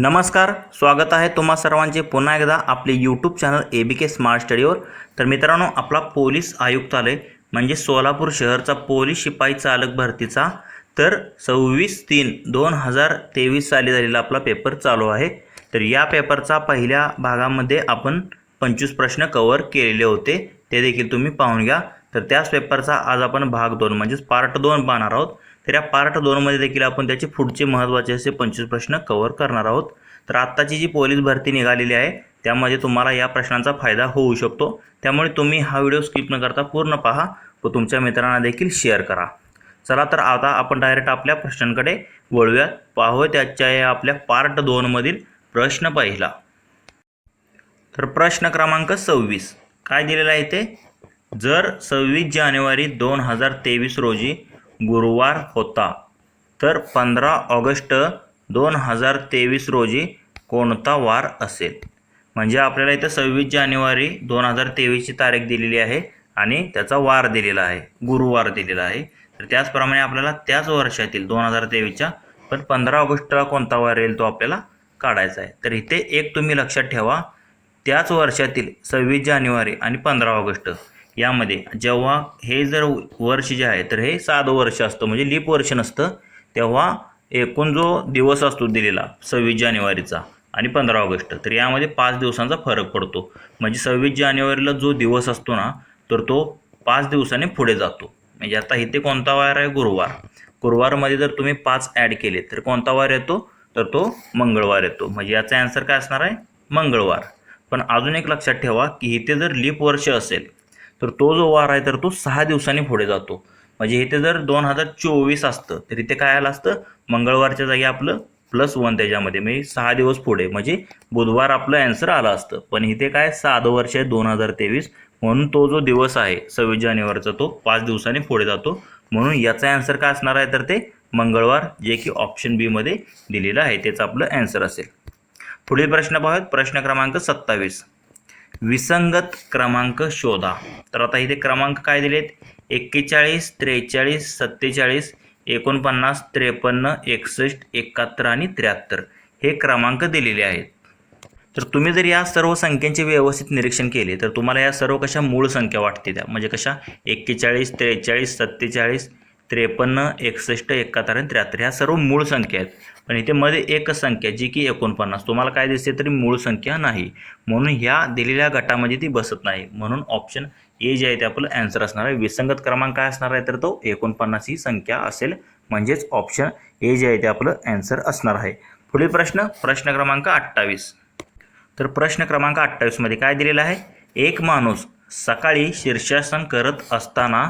नमस्कार स्वागत आहे तुम्हा सर्वांचे पुन्हा एकदा आपले YouTube channel A B K smart स्टडीवर तर मित्रांनो आपला पोलीस आयुक्तालय म्हणजे सोलापूर शहरचा पोलीस शिपाई चालक भरतीचा तर सव्वीस तीन दोन हजार तेवीस साली झालेला आपला पेपर चालू आहे. तर या पेपरचा पहिल्या भागामध्ये आपण पंचवीस प्रश्न कवर केलेले होते. ते देखील तुम्ही पाहून घ्या. तर त्याच पेपरचा आज आपण भाग दोन म्हणजेच पार्ट दोन पाहणार आहोत. तर या पार्ट दोनमध्ये देखील आपण त्याचे पुढचे महत्त्वाचे असे पंचवीस प्रश्न कव्हर करणार आहोत. तर आत्ताची जी पोलीस भरती निघालेली आहे त्यामध्ये तुम्हाला या प्रश्नांचा फायदा होऊ शकतो. त्यामुळे तुम्ही हा व्हिडिओ स्किप न करता पूर्ण पहा व तुमच्या मित्रांना देखील शेअर करा. चला तर आता आपण डायरेक्ट आपल्या प्रश्नांकडे वळूयात. पाहू त्याच्या या आपल्या पार्ट दोनमधील प्रश्न पहिला. तर प्रश्न क्रमांक सव्वीस. काय दिलेला आहे ते जर सव्वीस जानेवारी दोन हजार तेवीस रोजी गुरुवार होता. तर पंधरा ऑगस्ट दोन हजार तेवीस रोजी कोणता वार असेल? म्हणजे आपल्याला इथं सव्वीस जानेवारी दोन हजार तेवीसची तारीख दिलेली आहे आणि त्याचा वार दिलेला आहे. गुरुवार दिलेला आहे. तर त्याचप्रमाणे आपल्याला त्याच वर्षातील दोन हजार तेवीसच्या पण पंधरा ऑगस्टला कोणता वार येईल तो आपल्याला काढायचा आहे. तर इथे एक तुम्ही लक्षात ठेवा त्याच वर्षातील सव्वीस जानेवारी आणि पंधरा ऑगस्ट यामध्ये जेव्हा हे जर वर्ष जे आहे तर हे साधं वर्ष असतं म्हणजे लीप वर्ष नसतं. तेव्हा एकूण जो दिवस असतो दिलेला सव्वीस जानेवारीचा आणि पंधरा ऑगस्ट तर यामध्ये पाच दिवसांचा फरक पडतो. म्हणजे सव्वीस जानेवारीला जो दिवस असतो ना तर तो पाच दिवसाने पुढे जातो. म्हणजे आता इथे कोणता वार आहे? गुरुवार. गुरुवारमध्ये जर तुम्ही पाच ॲड केले तर कोणता वार येतो? तर तो मंगळवार येतो. म्हणजे याचा ॲन्सर काय असणार आहे? मंगळवार. पण अजून एक लक्षात ठेवा की इथे जर लीप वर्ष असेल तर तो जो वार आहे तर तो सहा दिवसांनी पुढे जातो. म्हणजे इथे जर दोन हजार चोवीस असतं तर इथे काय आलं असतं? मंगळवारच्या जागी आपलं प्लस वन त्याच्यामध्ये म्हणजे सहा दिवस पुढे म्हणजे बुधवार आपलं ॲन्सर आलं असतं. पण इथे काय? साधं वर्ष आहे दोन हजार तेवीस. म्हणून तो जो दिवस आहे सव्वीस जानेवारीचा तो पाच दिवसांनी पुढे जातो. म्हणून याचा ॲन्सर काय असणार आहे? तर ते मंगळवार जे की ऑप्शन बीमध्ये दिलेलं आहे त्याचं आपलं ॲन्सर असेल. पुढील प्रश्न पाहूयात. प्रश्न क्रमांक सत्तावीस. विसंगत क्रमांक शोधा. तर आता इथे क्रमांक काय दिलेत? एक्केचाळीस त्रेचाळीस सत्तेचाळीस एकोणपन्नास त्रेपन्न एकसष्ट एकाहत्तर आणि त्र्याहत्तर हे क्रमांक दिलेले आहेत. तर तुम्ही जर या सर्व संख्यांचे व्यवस्थित निरीक्षण केले तर तुम्हाला या सर्व कशा मूळ संख्या वाटते त्या? म्हणजे कशा? एक्केचाळीस त्रेचाळीस सत्तेचाळीस त्रेपन्न एकसष्ट एकाहत्तर आणि त्र्याहत्तर ह्या सर्व मूळ संख्या आहेत. पण इथे मध्ये एकच संख्या जी की एकोणपन्नास. तुम्हाला काय दिसते तरी मूळ संख्या नाही. म्हणून ह्या दिलेल्या गटामध्ये ती बसत नाही. म्हणून ऑप्शन ए जे आहे ते आपलं ॲन्सर असणार आहे. विसंगत क्रमांक काय असणार आहे? तर तो एकोणपन्नास ही संख्या असेल. म्हणजेच ऑप्शन ए जे आहे ते आपलं ॲन्सर असणार आहे. पुढील प्रश्न प्रश्न क्रमांक अठ्ठावीस. तर प्रश्न क्रमांक अठ्ठावीसमध्ये काय दिलेला आहे? एक माणूस सकाळी शीर्षासन करत असताना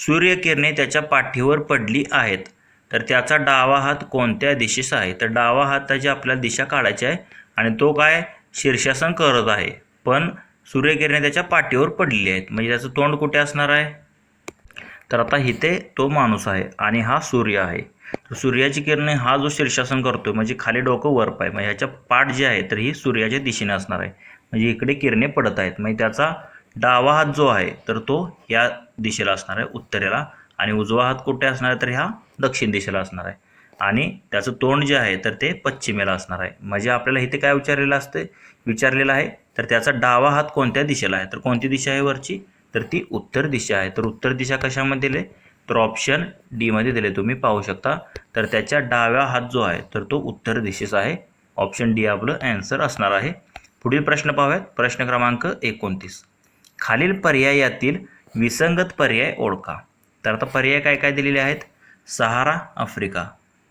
सूर्यकिरणे त्याच्या पाठीवर पडली आहेत. तर त्याचा डावा हात कोणत्या दिशेस आहे? तर डावा हाताची आपल्याला दिशा काढायची आहे आणि तो काय शीर्षासन करत आहे. पण सूर्यकिरणे त्याच्या पाठीवर पडलेली आहेत. म्हणजे त्याचं तोंड कुठे असणार आहे? तर आता इथे तो माणूस आहे आणि हा सूर्य आहे. तर सूर्याची किरणे हा जो शीर्षासन करतोय म्हणजे खाली डोकं वर पाय म्हणजे ह्याच्या पाठ जे आहे तर ही सूर्याच्या दिशेने असणार आहे. म्हणजे इकडे किरणे पडत आहेत. म्हणजे त्याचा डावा हात जो आहे तर तो या दिशेला असणार आहे उत्तरेला. आणि उजवा हात कुठे असणार आहे तर ह्या दक्षिण दिशेला असणार आहे. आणि त्याचं तोंड जे आहे तर ते पश्चिमेला असणार आहे. म्हणजे आपल्याला इथे काय विचारलेलं असते विचारलेलं आहे तर त्याचा डावा हात कोणत्या दिशेला आहे? तर कोणती दिशा आहे वरची? तर ती उत्तर दिशा आहे. तर उत्तर दिशा कशामध्ये दिले? तर ऑप्शन डीमध्ये दिले. तुम्ही पाहू शकता. तर त्याच्या डाव्या हात जो आहे तर तो उत्तर दिशेचा आहे. ऑप्शन डी आपलं ॲन्सर असणार आहे. पुढील प्रश्न पाहूयात. प्रश्न क्रमांक एकोणतीस. खालील पर्यायातील विसंगत पर्याय ओळखा. तर आता पर्याय काय काय दिलेले आहेत? Sahara Africa.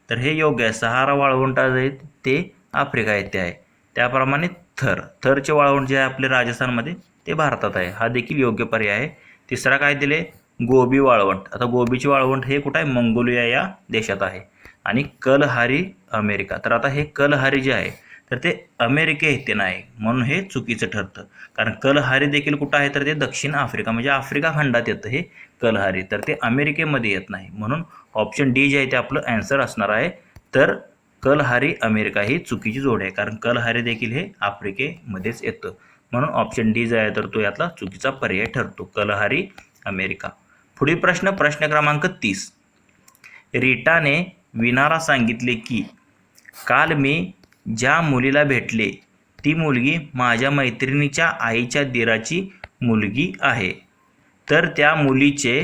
तर हे योग्य आहे. सहारा वाळवंट जे आहेत ते आफ्रिका येथे आहे. त्याप्रमाणे थर. थरचे वाळवंट जे आहे आपले राजस्थानमध्ये ते भारतात आहे. हा देखील योग्य पर्याय आहे. तिसरा काय दिले? गोबी वाळवंट. आता गोबीचे वाळवंट हे कुठं आहे? मंगोलिया या देशात आहे. आणि कलहारी अमेरिका. तर आता हे कलहारी जे आहे तर ते अमेरिके येथे नाही म्हणून हे चुकीचं ठरतं. कारण कलहारी देखील कुठं आहे तर ते दक्षिण आफ्रिका म्हणजे आफ्रिका खंडात येतं हे कलहारी. तर ते अमेरिकेमध्ये येत नाही. म्हणून ऑप्शन डी जे आहे ते आपलं ॲन्सर असणार आहे. तर कलहारी अमेरिका ही चुकीची जोड आहे. कारण कलहारी देखील हे आफ्रिकेमध्येच येतं. म्हणून ऑप्शन डी जे आहे तर तो यातला चुकीचा पर्याय ठरतो. Kalahari America. पुढील प्रश्न प्रश्न क्रमांक तीस. रीटाने विनारा सांगितले की काल मी ज्या मुलीला भेटले ती मुलगी माझ्या मैत्रिणीच्या आईच्या दिराची मुलगी आहे. तर त्या मुलीचे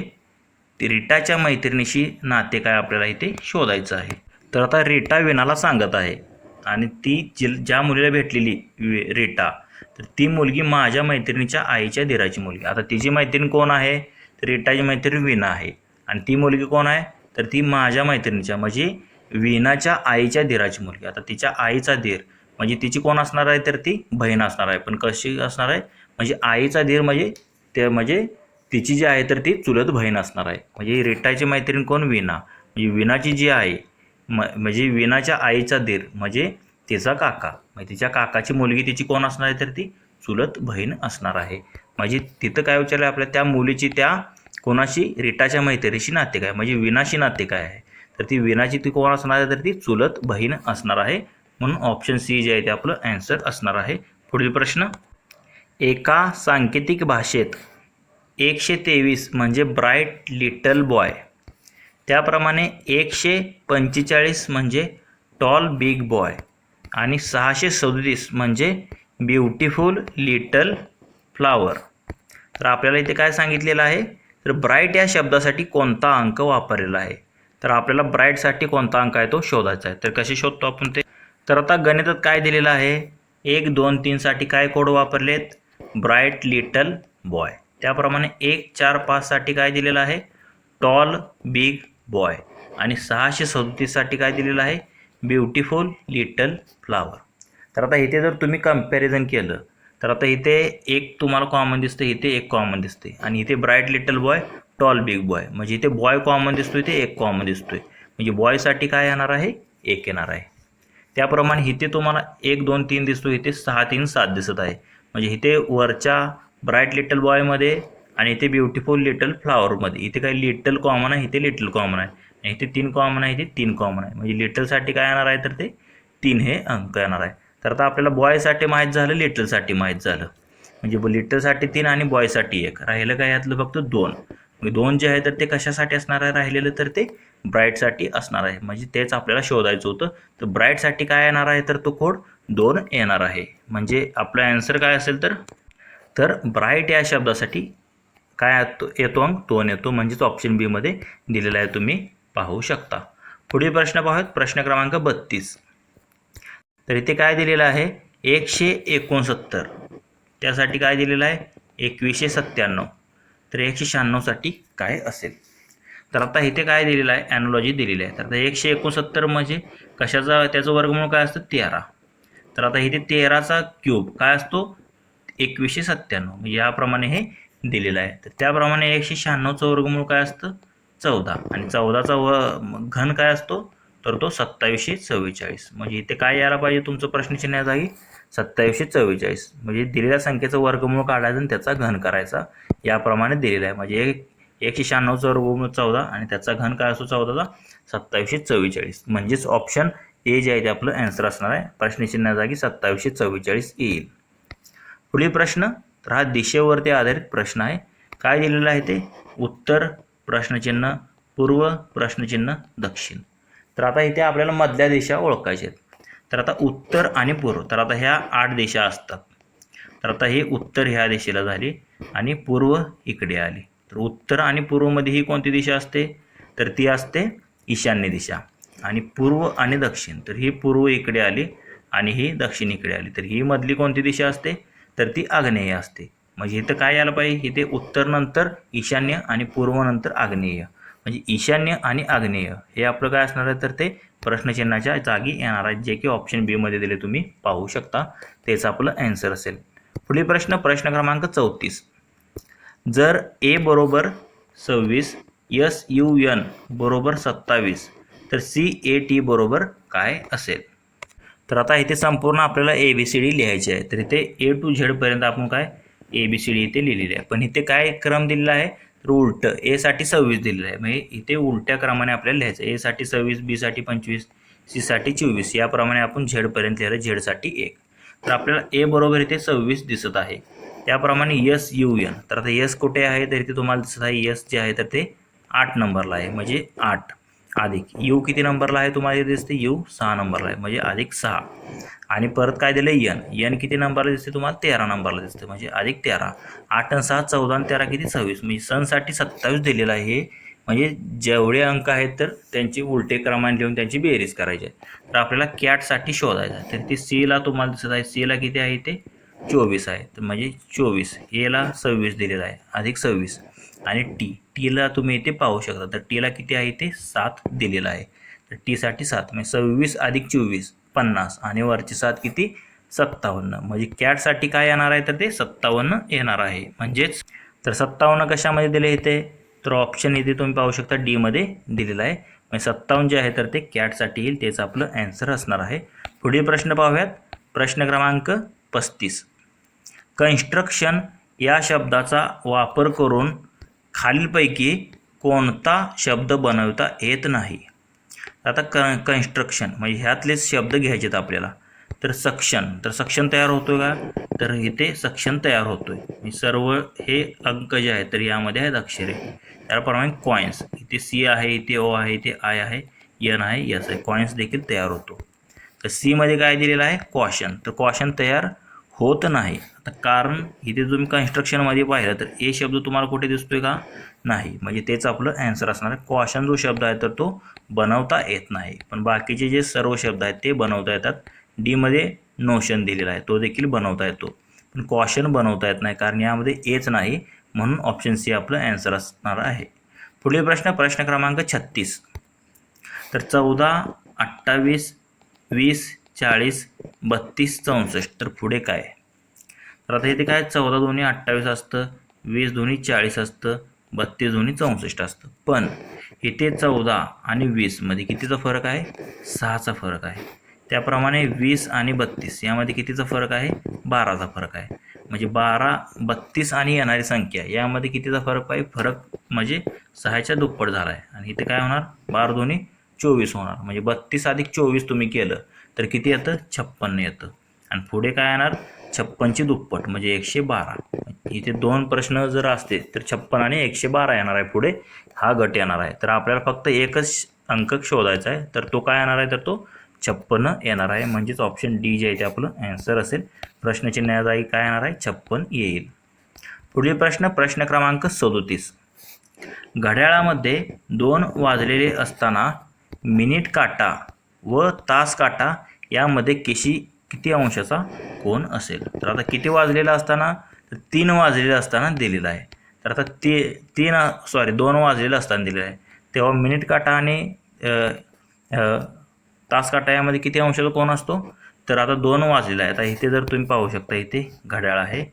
रिटाच्या मैत्रिणीशी नाते काय आपल्याला इथे शोधायचं आहे? तर आता रिटा विनाला सांगत आहे. आणि ती जि ज्या मुलीला भेटलेली रिटा तर ती मुलगी माझ्या मैत्रिणीच्या आईच्या दिराची मुलगी. आता तिची मैत्रीण कोण आहे? तर रीटाची मैत्रीण विना आहे. आणि ती मुलगी कोण आहे? तर ती माझ्या मैत्रिणीच्या म्हणजे वीणाच्या आईच्या धीराची मुलगी. आता तिच्या आईचा धीर म्हणजे तिची कोण असणार आहे तर ती बहीण असणार आहे. पण कशी असणार आहे? म्हणजे आईचा धीर म्हणजे ते म्हणजे तिची जी आहे तर ती चुलत बहीण असणार आहे. म्हणजे रेटाची मैत्रीण कोण? विना म्हणजे विनाची जी आहे म म्हणजे विनाच्या आईचा धीर म्हणजे तिचा काका. म्हणजे तिच्या काकाची मुलगी तिची कोण असणार आहे तर ती चुलत बहीण असणार आहे. म्हणजे तिथं काय विचारलं आपल्या त्या मुलीची त्या कोणाशी? रिटाच्या मैत्रिणीशी नाते काय म्हणजे विनाशी नाते काय आहे. तर ती विनाची ती कोण असणार आहे? तर ती चुलत बहीण असणार आहे. म्हणून ऑप्शन सी जे आहे ते आपलं ॲन्सर असणार आहे. पुढील प्रश्न. एका सांकेतिक भाषेत एकशे तेवीस म्हणजे ब्राईट लिटल बॉय त्याप्रमाणे एकशे पंचेचाळीस म्हणजे टॉल बिग बॉय आणि सहाशे सदतीस म्हणजे ब्युटिफुल लिटल फ्लावर तर आपल्याला इथे काय सांगितलेलं आहे? तर ब्राईट या शब्दासाठी कोणता अंक वापरलेला आहे? तर आपल्याला ब्राईटसाठी कोणता अंक आहे तो शोधायचा आहे. तर कसे शोधतो आपण ते? तर आता गणितात काय दिलेलं आहे? एक दोन तीनसाठी काय कोड वापरलेत? Bright little boy. त्याप्रमाणे एक चार पाचसाठी काय दिलेलं आहे? Tall big boy. आणि सहाशे सदतीससाठी काय दिलेलं आहे? Beautiful little flower. तर आता इथे जर तुम्ही कंपॅरिझन केलं तर आता इथे एक तुम्हाला कॉमन दिसते इथे एक कॉमन दिसते आणि इथे bright little boy tall big boy. म्हणजे इथे बॉय कॉमन दिसतो इथे एक कॉमन दिसतोय. म्हणजे बॉयसाठी काय येणार आहे? एक येणार आहे. त्याप्रमाणे इथे तुम्हाला एक दोन तीन दिसतो इथे सहा तीन सात दिसत आहे. म्हणजे इथे वरच्या ब्राईट लिटल बॉयमध्ये आणि इथे ब्युटिफुल लिटल फ्लावरमध्ये इथे काही लिटल कॉमन आहे इथे लिटल कॉमन आहे. आणि इथे तीन कॉमन आहे इथे तीन कॉमन आहे. म्हणजे लिटलसाठी काय येणार आहे तर ते तीन हे अंक येणार आहे. तर आता आपल्याला बॉयसाठी माहीत झालं लिटलसाठी माहीत झालं. म्हणजे लिटलसाठी तीन आणि बॉयसाठी एक. राहिलं काय यातलं फक्त दोन? दोन जे आहे तर ते कशासाठी असणार आहे? राहिलेलं तर ते ब्राईटसाठी असणार आहे. म्हणजे तेच आपल्याला शोधायचं होतं. तर ब्राईटसाठी काय येणार आहे? तर तो कोड दोन येणार आहे. म्हणजे आपला ॲन्सर काय असेल तर? तर ब्राईट या शब्दासाठी काय येतो अंक? दोन येतो. म्हणजेच ऑप्शन बीमध्ये दिलेला आहे तुम्ही पाहू शकता. पुढील प्रश्न पाहूयात. प्रश्न क्रमांक बत्तीस. तर इथे काय दिलेलं आहे? एकशे एकोणसत्तर. त्यासाठी काय दिलेलं आहे? एकवीसशे सत्त्याण्णव. तर एकशे शहाण्णवसाठी काय असेल? तर आता इथे काय दिलेलं आहे? ॲनॉलॉजी दिलेली आहे. तर आता एकशे एकोणसत्तर म्हणजे कशाचा त्याचं वर्गमूळ काय असतं? तेरा. तर आता इथे तेराचा क्यूब काय असतो? एकवीसशे सत्त्याण्णव. म्हणजे याप्रमाणे हे दिलेलं आहे. तर त्याप्रमाणे एकशे शहाण्णवचं वर्गमूळ काय असतं? चौदा. आणि चौदाचा व घन काय असतो? तर तो सत्तावीसशे चव्वेचाळीस म्हणजे इथे काय यायला पाहिजे? तुमचं प्रश्नचिन्ह या जागी सत्तावीसशे चव्वेचाळीस. म्हणजे दिलेल्या संख्येचं वर्गमूळ काढायचं आणि त्याचा घन करायचा. याप्रमाणे दिलेला आहे. म्हणजे एक एकशे शहाण्णवचं वर्गमूळ चौदा आणि त्याचा घन काय असतो चौदाचा? सत्तावीसशे चव्वेचाळीस. म्हणजेच ऑप्शन ए जे आहे ते आपलं ॲन्सर असणार आहे. प्रश्नचिन्हा जागी सत्तावीसशे चव्वेचाळीस येईल. पुढील प्रश्न तर हा दिशेवरती आधारित प्रश्न आहे. काय दिलेलं आहे ते? उत्तर प्रश्नचिन्ह पूर्व प्रश्नचिन्ह दक्षिण. तर आता इथे आपल्याला मधल्या दिशा ओळखायच्या आहेत. तर आता उत्तर आणि पूर्व. तर आता ह्या आठ दिशा असतात. तर आता हे उत्तर ह्या दिशेला झाली आणि पूर्व इकडे आली. तर उत्तर आणि पूर्वमध्ये ही कोणती दिशा असते? तर ती असते ईशान्य दिशा आणि पूर्व आणि दक्षिण. तर ही पूर्व इकडे आली आणि ही दक्षिण इकडे आली. तर ही मधली कोणती दिशा असते? तर ती आग्नेय असते. म्हणजे इथं काय आलं पाहिजे? इथे उत्तर नंतर ईशान्य आणि पूर्व नंतर आग्नेय. म्हणजे ईशान्य आणि आग्नेय. हे आपलं काय असणार आहे? तर ते प्रश्नचिन्हाच्या जागी येणार आहे जे की ऑप्शन बीमध्ये दिले तुम्ही. पाहू शकता. तेच आपलं ॲन्सर असेल. पुढील प्रश्न प्रश्न क्रमांक चौतीस. जर ए बरोबर सव्वीस एस यू एन बरोबर सत्तावीस तर सी ए टी बरोबर काय असेल? तर आता इथे संपूर्ण आपल्याला ए बी सी डी लिहायचे आहे. तर इथे ए टू झेडपर्यंत आपण काय? ए बी सी डी इथे लिहिलेली आहे. पण इथे काय क्रम दिलेला आहे? उलटं एसाठी सव्वीस दिलेलं आहे. म्हणजे इथे उलट्या क्रमाने आपल्याला लिहायचं एसाठी सव्वीस बीसाठी पंचवीस सीसाठी चोवीस. याप्रमाणे आपण झेडपर्यंत लिहिलं झेडसाठी एक. तर आपल्याला ए बरोबर इथे सव्वीस दिसत आहे. त्याप्रमाणे यस यू एन तर आता यस कुठे आहे? तर इथे तुम्हाला दिसत आहे यस जे आहे तर ते आठ नंबरला आहे. म्हणजे आठ. अधिक. यू किती नंबरला आहे? तुम्हाला इथे दिसते यू सहा नंबरला आहे. म्हणजे अधिक सहा. आणि परत काय दिलं यन यन किती नंबरला दिसते तुम्हाला? तेरा नंबरला दिसते म्हणजे अधिक तेरा. आठ आणि सहा चौदा आणि तेरा किती? सव्वीस. म्हणजे सणसाठी सत्तावीस दिलेलं आहे. हे म्हणजे जेवढे अंक आहेत तर त्यांचे उलटे क्रमाने लिहून त्यांची बेरीज करायची आहे. तर आपल्याला कॅटसाठी शोधायचा आहे. तर ती सीला तुम्हाला दिसत आहे. सीला किती आहे ते चोवीस आहे. तर म्हणजे चोवीस. एला सव्वीस दिलेलं आहे. अधिक सव्वीस. आणि टी टीला तुम्ही इथे पाहू शकता. तर टीला किती आहे ते सात दिलेलं आहे. तर टीसाठी सात. म्हणजे सव्वीस अधिक चोवीस. पन्नास आणि वरची सात किती? सत्तावन्न. म्हणजे कॅटसाठी काय येणार आहे तर ते सत्तावन्न येणार आहे. म्हणजेच तर सत्तावन्न कशामध्ये दिले इथे? तर ऑप्शन इथे तुम्ही पाहू शकता डीमध्ये दिलेलं आहे. म्हणजे सत्तावन्न जे आहे तर ते कॅटसाठी येईल तेच आपलं ॲन्सर असणार आहे. पुढील प्रश्न पाहूयात. प्रश्न क्रमांक पस्तीस. कन्स्ट्रक्शन या शब्दाचा वापर करून खालीलपैकी कोणता शब्द बनवता येत नाही? आता क कन्स्ट्रक्शन म्हणजे ह्यातलेच शब्द घ्यायचेत आपल्याला. तर सक्शन तर सक्शन तयार होतो का? तर इथे सक्शन तयार होतोय. आहे सर्व हे अंक जे आहेत तर यामध्ये आहेत अक्षरे. त्याप्रमाणे कॉइन्स इथे सी आहे इथे ओ आहे इथे आय आहे एन आहे यस आहे. कॉइन्स देखील तयार होतो. तर सीमध्ये काय दिलेलं आहे? कॉशन तर कॉशन तयार होत नाही. आता कारण इथे तुम्ही कन्स्ट्रक्शनमध्ये पाहिलं तर ए शब्द तुम्हाला कुठे दिसतोय का? नाही. म्हणजे तेच आपलं ॲन्सर असणार आहे. क्वाशन जो शब्द आहे तर तो बनवता येत नाही. पण बाकीचे जे सर्व शब्द आहेत ते बनवता येतात. डीमध्ये नोशन दिलेला आहे. तो देखील बनवता येतो. पण क्वाशन बनवता येत नाही. कारण यामध्ये एच नाही. म्हणून ऑप्शन सी आपलं ॲन्सर असणार आहे. पुढील प्रश्न प्रश्न क्रमांक छत्तीस. तर चौदा अठ्ठावीस वीस चाळीस बत्तीस चौसष्ट. तर पुढे काय? तर आता इथे काय? चौदा दोन्ही अठ्ठावीस असतं वीस दोन्ही चाळीस असतं बत्तीस दोन्ही चौसष्ट असतं. पण इथे चौदा आणि वीसमध्ये कितीचा फरक आहे? सहाचा फरक आहे. त्याप्रमाणे वीस आणि बत्तीस यामध्ये कितीचा फरक आहे? बाराचा फरक आहे. म्हणजे बारा बत्तीस आणि येणारी संख्या यामध्ये कितीचा फरक आहे? फरक म्हणजे सहाच्या दुप्पट झाला आहे आणि इथे काय होणार? बारा दोन्ही चोवीस होणार. म्हणजे बत्तीस अधिक चोवीस तुम्ही केलं तर किती येतं? छप्पन्न येतं. आणि पुढे काय येणार? छप्पनची दुप्पट म्हणजे एकशे बारा. इथे दोन प्रश्न जर असते तर छप्पन आणि एकशे बारा येणार आहे पुढे. हा गट येणार आहे. तर आपल्याला फक्त एकच अंक शोधायचा आहे. तर तो काय येणार आहे? तर तो छप्पन्न येणार आहे. म्हणजेच ऑप्शन डी जे आहे ते आपलं ॲन्सर असेल. प्रश्नचिन्हाजाई काय येणार आहे? छप्पन येईल. पुढील प्रश्न प्रश्न क्रमांक सदोतीस. घड्याळामध्ये दोन वाजलेले असताना मिनिट काटा. व तास काटा यामध्ये केशी किती अंशाचा कोण असेल? तर आता किती वाजलेला असताना? तर तीन वाजलेलं असताना दिलेलं आहे. तर आता ती तीन सॉरी दोन वाजलेलं असताना दिलेलं आहे. तेव्हा मिनिट काटा आणि तास काटा यामध्ये किती अंशाचा कोण असतो? तर आता दोन वाजलेला आहे. आता इथे जर तुम्ही पाहू शकता इथे घड्याळ आहे.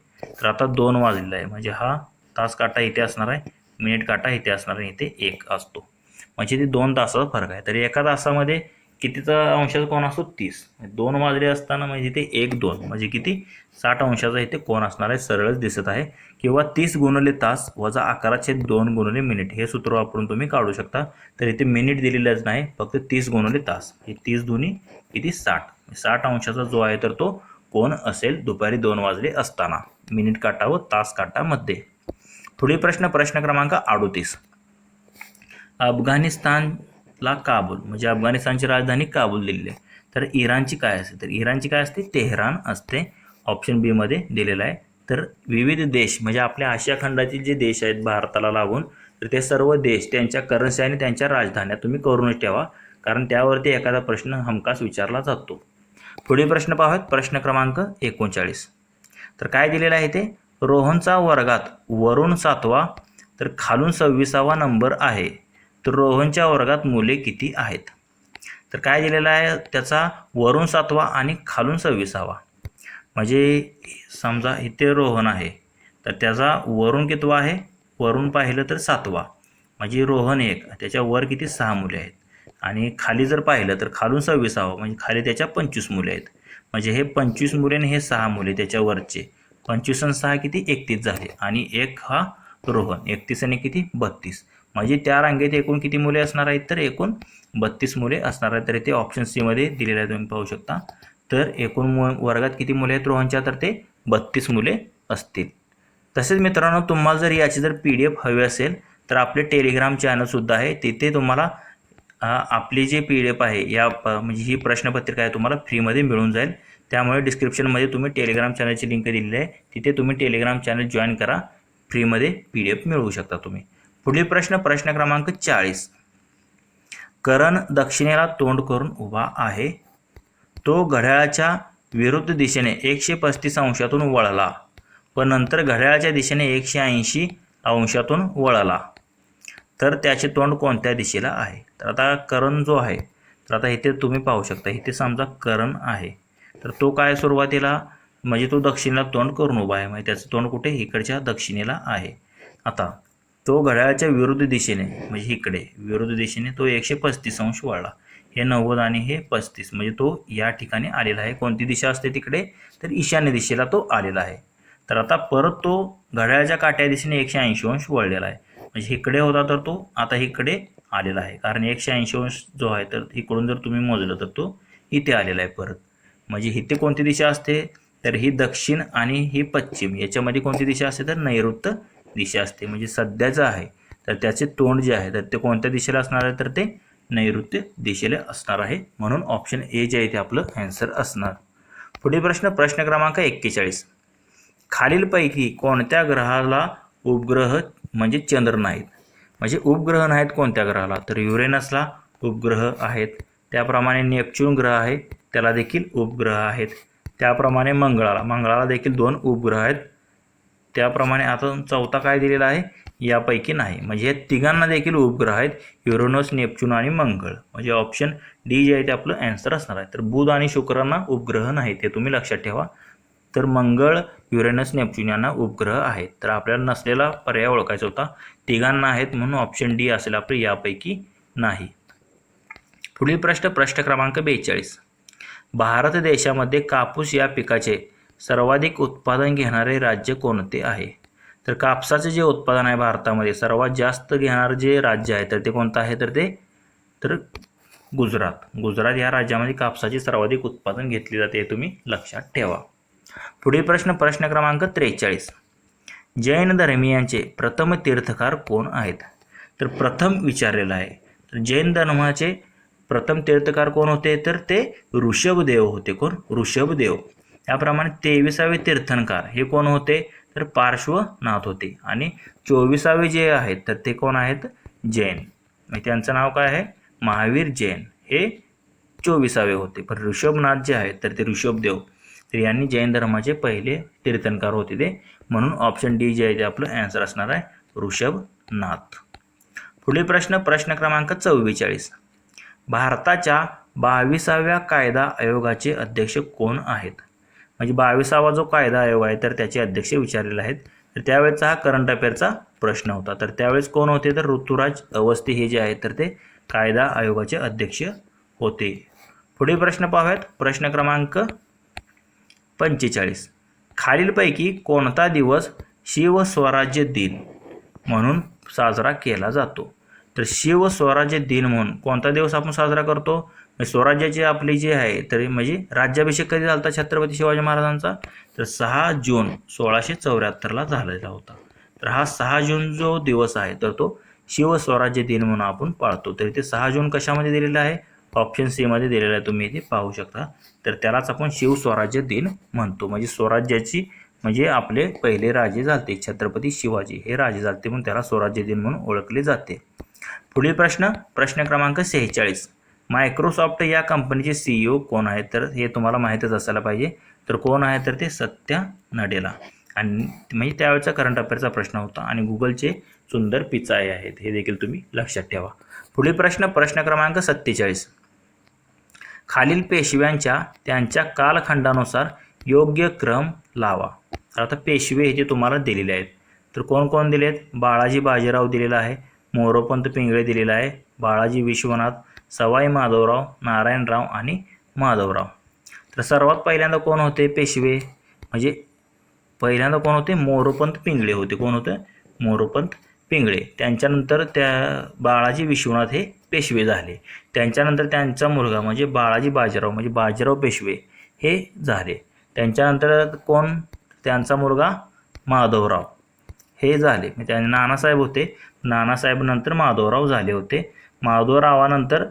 तर आता दोन वाजलेला आहे. म्हणजे हा तास काटा इथे असणार आहे. मिनिट काटा इथे असणार आहे. इथे एक असतो. म्हणजे ते दोन तासाचा फरक आहे. तर एका तासामध्ये कितीचा अंशाचा कोण असतो? तीस. म्हणजे दोन वाजले असताना म्हणजे ते एक दोन. म्हणजे किती? साठ अंशाचा इथे कोण असणार आहे सरळच दिसत आहे. किंवा तीस गुणले तास वजा अकराचे दोन गुणले मिनिट. हे सूत्र वापरून तुम्ही काढू शकता. तर इथे मिनिट दिलेलंच नाही फक्त तीस गुणले तास. हे तीस दोन्ही किती? साठ. म्हणजे साठ अंशाचा जो आहे तर तो कोण असेल? दुपारी दोन वाजले असताना. मिनिट काटा व तास काटामध्ये पुढील प्रश्न प्रश्न क्रमांक अडोतीस. ला काबूल म्हणजे अफगाणिस्तानची राजधानी काबूल दिलेली आहे. तर इराणची काय असते? तर इराणची काय असते? तेहरान असते. ऑप्शन बीमध्ये दिलेलं आहे. तर विविध देश म्हणजे आपल्या आशिया खंडातील जे देश आहेत भारताला लागून तर ते सर्व देश त्यांच्या करन्सी आणि त्यांच्या राजधान्या तुम्ही करूनच ठेवा. कारण त्यावरती एखादा प्रश्न हमखास विचारला जातो. पुढील प्रश्न पाहूयात. प्रश्न क्रमांक एकोणचाळीस. तर काय दिलेलं आहे ते? रोहनचा वर्गात वरून सातवा तर खालून सव्वीसावा नंबर आहे. तर रोहनच्या वर्गात मुले किती आहेत? तर काय दिलेलं आहे? त्याचा वरून सातवा आणि खालून सव्वीसावा. म्हणजे समजा इथे रोहन आहे तर त्याचा वरून कितवा आहे? वरून पाहिलं तर सातवा. म्हणजे रोहन एक त्याच्यावर किती सहा मुले आहेत? आणि खाली जर पाहिलं तर खालून सव्वीसावा म्हणजे खाली त्याच्या पंचवीस मुले आहेत. म्हणजे हे पंचवीस मुले आणि हे सहा मुले त्याच्यावरचे पंचवीस आणि सहा किती? एकतीस झाले. आणि एक हा रोहन एकतीस आणि किती? बत्तीस. म्हणजे त्या रांगेत एकूण किती मुले असणार आहेत? तर एकूण बत्तीस मुले असणार आहेत. तर इथे ऑप्शन सीमध्ये दिलेलं आहे तुम्ही पाहू शकता. तर एकूण मु वर्गात किती मुले आहेत रोहनच्या? तर ते बत्तीस मुले असतील. तसेच मित्रांनो तुम्हाला जर याची जर पी डी एफ हवी असेल तर आपले टेलिग्राम चॅनलसुद्धा आहे. तिथे तुम्हाला आपली जी पी डी एफ आहे या प- म्हणजे ही प्रश्नपत्रिका आहे तुम्हाला फ्रीमध्ये मिळून जाईल. त्यामुळे डिस्क्रिप्शनमध्ये तुम्ही टेलिग्राम चॅनलची लिंक दिलेली आहे. तिथे तुम्ही टेलिग्राम चॅनल जॉईन करा. फ्रीमध्ये पी डी एफ मिळवू शकता तुम्ही. पुढील प्रश्न प्रश्न क्रमांक चाळीस. करण दक्षिणेला तोंड करून उभा आहे. तो घड्याळाच्या विरुद्ध दिशेने एकशे पस्तीस अंशातून वळला पण नंतर घड्याळाच्या दिशेने एकशे ऐंशी अंशातून वळला. तर त्याचे तोंड कोणत्या दिशेला आहे? तर आता करण जो आहे तर आता इथे तुम्ही पाहू शकता इथे समजा करण आहे. तर तो काय सुरुवातीला? म्हणजे तो दक्षिणेला तोंड करून उभा आहे म्हणजे त्याचं तोंड कुठे? इकडच्या दक्षिणेला आहे. आता तो घड्याळाच्या विरुद्ध दिशेने म्हणजे इकडे विरुद्ध दिशेने तो एकशे पस्तीस अंश वळला हे नव्वद आणि हे पस्तीस म्हणजे तो या ठिकाणी आलेला आहे. कोणती दिशा असते तिकडे? तर ईशान्य दिशेला तो आलेला आहे. तर आता परत तो घड्याळाच्या काट्या दिशेने एकशे ऐंशी अंश वळलेला आहे. म्हणजे इकडे होता तर तो आता इकडे आलेला आहे. कारण एकशे ऐंशी अंश जो आहे तर इकडून जर तुम्ही मोजलं तर तो इथे आलेला आहे परत. म्हणजे इथे कोणती दिशा असते? तर ही दक्षिण आणि ही पश्चिम याच्यामध्ये कोणती दिशा असते? तर नैऋत्य दिशा असते. म्हणजे सध्याचं आहे. तर त्याचे तोंड जे आहे तर ते कोणत्या दिशेला असणार आहे? तर ते नैऋत्य दिशेला असणार आहे. म्हणून ऑप्शन ए जे आहे ते आपलं ॲन्सर असणार. पुढील प्रश्न प्रश्न क्रमांक एक्केचाळीस. खालीलपैकी कोणत्या ग्रहाला उपग्रह म्हणजे चंद्र नाहीत? म्हणजे उपग्रह नाहीत कोणत्या ग्रहाला? तर युरेनसला उपग्रह आहेत. त्याप्रमाणे नेपच्यून ग्रह आहे त्याला देखील उपग्रह आहेत. त्याप्रमाणे मंगळाला. मंगळाला देखील दोन उपग्रह आहेत. त्याप्रमाणे आता चौथा काय दिलेला आहे? यापैकी नाही. म्हणजे या तिघांना देखील उपग्रह आहेत युरोनस नेपच्यून आणि मंगळ. म्हणजे ऑप्शन डी जे आहे ते आपलं ॲन्सर असणार आहे. तर बुध आणि शुक्रांना उपग्रह नाही ते तुम्ही लक्षात ठेवा. तर मंगळ युरेनस नेपच्यून यांना उपग्रह आहेत. तर आपल्याला नसलेला पर्याय ओळखायचा होता. तिघांना आहेत म्हणून ऑप्शन डी असेल आपलं यापैकी नाही. पुढील प्रश्न प्रश्न क्रमांक बेचाळीस. भारत देशामध्ये कापूस या पिकाचे सर्वाधिक उत्पादन घेणारे राज्य कोणते आहे? तर कापसाचे जे उत्पादन आहे भारतामध्ये सर्वात जास्त घेणारं जे राज्य आहे तर ते कोणतं आहे? तर ते तर गुजरात. गुजरात या राज्यामध्ये कापसाचे सर्वाधिक उत्पादन घेतले जाते हे तुम्ही लक्षात ठेवा. पुढील प्रश्न प्रश्न क्रमांक त्रेचाळीस. जैन धर्मियांचे प्रथम तीर्थकार कोण आहेत? तर प्रथम विचारलेलं आहे. तर जैन धर्माचे प्रथम तीर्थकार कोण होते? तर ते ऋषभदेव होते कोण? ऋषभदेव. त्याप्रमाणे तेविसावे तीर्थंकार हे कोण होते? तर पार्श्वनाथ होते. आणि चोवीसावे जे आहेत तर ते कोण आहेत? जैन. त्यांचं नाव काय आहे? महावीर जैन. हे चोवीसावे होते. पण ऋषभनाथ जे आहेत तर ते ऋषभदेव. तर यांनी जैन धर्माचे पहिले तीर्थंकार होते ते. म्हणून ऑप्शन डी जे आहे ते आपलं ॲन्सर असणार आहे ऋषभनाथ. पुढील प्रश्न प्रश्न क्रमांक चव्वेचाळीस. भारताच्या बावीसाव्या कायदा आयोगाचे अध्यक्ष कोण आहेत? म्हणजे बावीसावा जो कायदा आयोग आहे तर त्याचे अध्यक्ष विचारलेले आहेत. तर त्यावेळेचा हा करंट अफेअरचा प्रश्न होता. तर त्यावेळेस कोण होते? तर ऋतुराज अवस्थी हे जे आहेत तर ते कायदा आयोगाचे अध्यक्ष होते. पुढील प्रश्न पाहूयात. प्रश्न क्रमांक पंचेचाळीस. खालीलपैकी कोणता दिवस शिवस्वराज्य दिन म्हणून साजरा केला जातो? तर शिवस्वराज्य दिन म्हणून कोणता दिवस आपण साजरा करतो? स्वराज्याचे आपली जे आहे तरी म्हणजे राज्याभिषेक कधी झाला होता छत्रपती शिवाजी महाराजांचा? तर सहा जून सोळाशे चौऱ्याहत्तरला झालेला होता. तर हा सहा जून जो दिवस आहे तर तो शिवस्वराज्य दिन म्हणून आपण पाळतो. तर इथे सहा जून कशामध्ये दिलेला आहे? ऑप्शन सीमध्ये दिलेला आहे तुम्ही इथे पाहू शकता. तर त्यालाच आपण शिवस्वराज्य दिन म्हणतो. म्हणजे स्वराज्याची म्हणजे आपले पहिले राजे झालते छत्रपती शिवाजी हे राजे झालते म्हणून त्याला स्वराज्य दिन म्हणून ओळखले जाते. पुढील प्रश्न प्रश्न क्रमांक सेहेचाळीस. मायक्रोसॉफ्ट या कंपनीचे सीईओ कोण आहेत? तर हे तुम्हाला माहीतच असायला पाहिजे. तर कोण आहे? तर ते सत्या नडेला. आणि म्हणजे त्यावेळेचा करंट अफेअरचा प्रश्न होता. आणि गुगलचे सुंदर पिचाय आहेत. हे देखील तुम्ही लक्षात ठेवा. पुढील प्रश्न प्रश्न क्रमांक सत्तेचाळीस. खालील पेशव्यांच्या त्यांच्या कालखंडानुसार योग्य क्रम लावा. तर आता पेशवे हे जे तुम्हाला दिलेले आहेत. तर कोण कोण दिले आहेत बाळाजी बाजीराव दिलेला आहे. मोरोपंत पिंगळे दिलेला आहे. बाळाजी विश्वनाथ सवाई माधवराव नारायणराव आणि माधवराव. तर सर्वात पहिल्यांदा कोण होते पेशवे? म्हणजे पहिल्यांदा कोण होते? मोरोपंत पिंगळे होते. कोण होते? मोरोपंत पिंगळे. त्यांच्यानंतर त्या बाळाजी विश्वनाथ हे पेशवे झाले. त्यांच्यानंतर त्यांचा मुलगा म्हणजे बाळाजी बाजीराव म्हणजे बाजीराव पेशवे हे झाले. त्यांच्यानंतर कोण? त्यांचा मुलगा माधवराव हे झाले. म्हणजे त्या नानासाहेब होते. नानासाहेब नंतर माधवराव झाले होते. माधवरावानंतर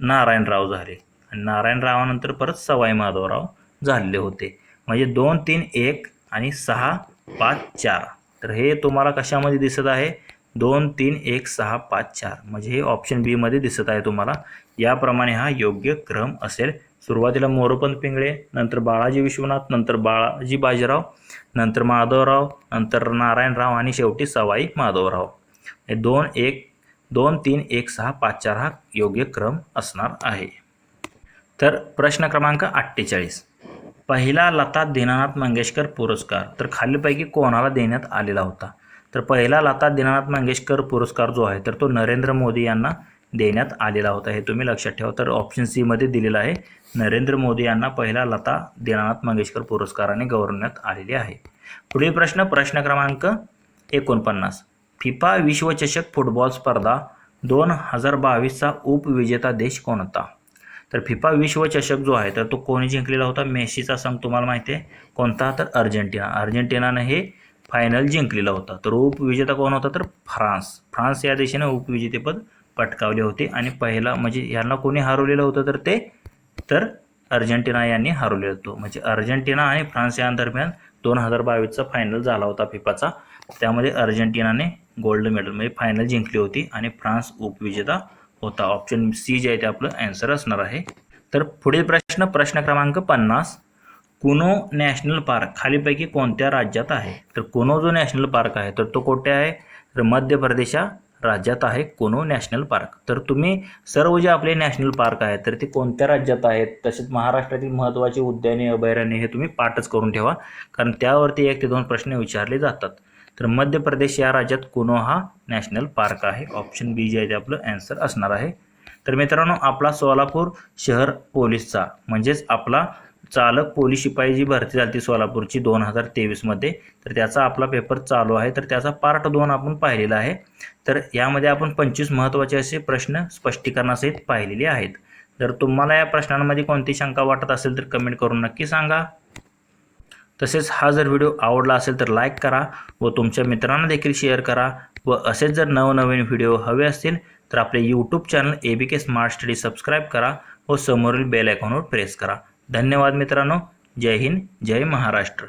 नारायणराव झाले. आणि नारायणरावानंतर परत सवाई माधवराव झालेले होते. म्हणजे दोन तीन एक आणि सहा पाच चार. तर हे तुम्हाला कशामध्ये दिसत आहे? दोन तीन एक सहा पाच चार. म्हणजे हे ऑप्शन बीमध्ये दिसत आहे तुम्हाला. याप्रमाणे हा योग्य क्रम असेल. सुरुवातीला मोरोपंत पिंगळे नंतर बाळाजी विश्वनाथ नंतर बाळाजी बाजीराव नंतर माधवराव नंतर नारायणराव आणि शेवटी सवाई माधवराव. हे दोन एक दोन तीन एक सहा पाच चार हा योग्य क्रम असणार आहे. तर प्रश्न क्रमांक अठ्ठेचाळीस. पहिला लता दीनानाथ मंगेशकर पुरस्कार. तर खालीलपैकी कोणाला देण्यात आलेला होता? तर पहिला लता दीनानाथ मंगेशकर पुरस्कार जो आहे तर तो नरेंद्र मोदी यांना देण्यात आलेला होता. हे तुम्ही लक्षात ठेवा. तर ऑप्शन सीमध्ये दिलेला आहे नरेंद्र मोदी यांना पहिला लता दीनानाथ मंगेशकर पुरस्काराने गौरवण्यात आलेली आहे. पुढील प्रश्न प्रश्न क्रमांक एकोणपन्नास. फिफा विश्वचषक फुटबॉल स्पर्धा दोन हजार बावीसचा उपविजेता देश कोणता? तर फिफा विश्वचषक जो आहे तर तो कोणी जिंकलेला होता? मेसीचा संघ तुम्हाला माहिती आहे. कोणता? तर अर्जेंटिना. अर्जेंटिनानं हे फायनल जिंकलेला होता. तर उपविजेता कोण होता? तर फ्रान्स. फ्रान्स या देशाने उपविजेतेपद पटकावले होते आणि पहिला म्हणजे यांना कोणी हरवलेलं होतं तर ते? तर अर्जेंटिना यांनी हरवलेलं होतं. म्हणजे अर्जेंटिना आणि फ्रान्स यांदरम्यान दोन हजार बावीसचा फायनल झाला होता फिफाचा. त्यामध्ये अर्जेंटिनाने गोल्ड मेडल म्हणजे फायनल जिंकली होती आणि फ्रान्स उपविजेता होता. ऑप्शन सी जे आहे ते आपलं आन्सर असणार आहे. तर पुढील प्रश्न प्रश्न क्रमांक पन्नास. कुनो नॅशनल पार्क खालीपैकी कोणत्या राज्यात आहे? तर कुनो जो नॅशनल पार्क आहे तर तो कोठे आहे? तर मध्य प्रदेशा राज्यात आहे कुनो नॅशनल पार्क. तर तुम्ही सर्व जे आपले नॅशनल पार्क आहेत तर ते कोणत्या राज्यात आहेत? तसेच महाराष्ट्रातील महत्त्वाची उद्याने अभयारण्य हे तुम्ही पाठच करून ठेवा. कारण त्यावरती एक ते दोन प्रश्न विचारले जातात. तर मध्य प्रदेश या राज्यात कुनो हा नॅशनल पार्क आहे? ऑप्शन बी जे आहे ते आपलं ॲन्सर असणार आहे. तर मित्रांनो आपला सोलापूर शहर पोलीसचा म्हणजेच आपला चालक पोलीस शिपाई जी भरती झाली सोलापूरची दोन हजार तेवीसमध्ये तर त्याचा आपला पेपर चालू आहे. तर त्याचा पार्ट दोन आपण पाहिलेला आहे. तर यामध्ये आपण पंचवीस महत्त्वाचे असे प्रश्न स्पष्टीकरणासहित पाहिलेले आहेत. जर तुम्हाला या प्रश्नांमध्ये कोणती शंका वाटत असेल तर कमेंट करून नक्की सांगा. तसेच हा जर व्हिडिओ आवडला असेल तर लाईक करा व तुमच्या मित्रांना देखील शेअर करा व असेच जर नवनवीन व्हिडिओ हवे असतील तर आपले YouTube channel A B K smart study subscribe करा व समोरील बेल आयकॉनवर प्रेस करा. धन्यवाद मित्रांनो. जय हिंद जय महाराष्ट्र.